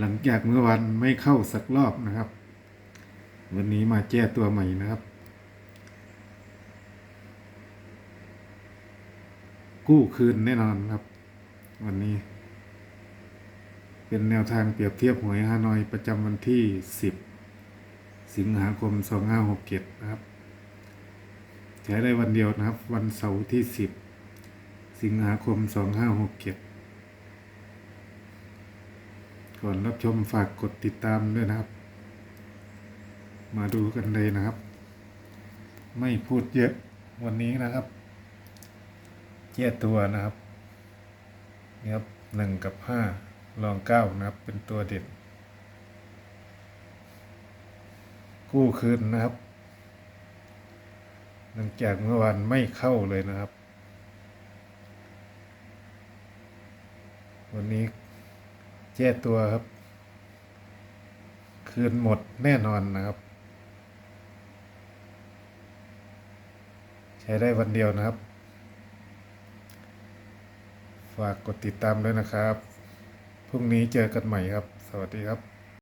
หลังจากเมื่อวันไม่เข้าสักรอบนะครับ วันนี้มาแก้ตัวใหม่นะครับ กู้คืนแน่นอนครับ วันนี้ เป็นแนวทางเปรียบเทียบหวยฮานอยประจำวันที่ 10 สิงหาคม 2567 นะครับใช้ได้วันเดียวนะครับ วันเสาร์ที่ 10 สิงหาคม 2567 ก่อนรับชมฝากกดติดตามด้วยนะครับ มาดูกันเลยนะครับ ไม่พูดเยอะวันนี้นะครับ เจียตัวนะครับนี่ครับหนึ่งกับห้าลองเก้านะครับ เป็นตัวเด็ดกู้คืนนะครับ หลังจากเมื่อวานไม่เข้าเลยนะครับ วันนี้ แก้ตัวครับ คืนหมดแน่นอนนะครับ ใช้ได้วันเดียวนะครับ ฝากกดติดตามด้วยนะครับ พรุ่งนี้เจอกันใหม่ครับ สวัสดีครับ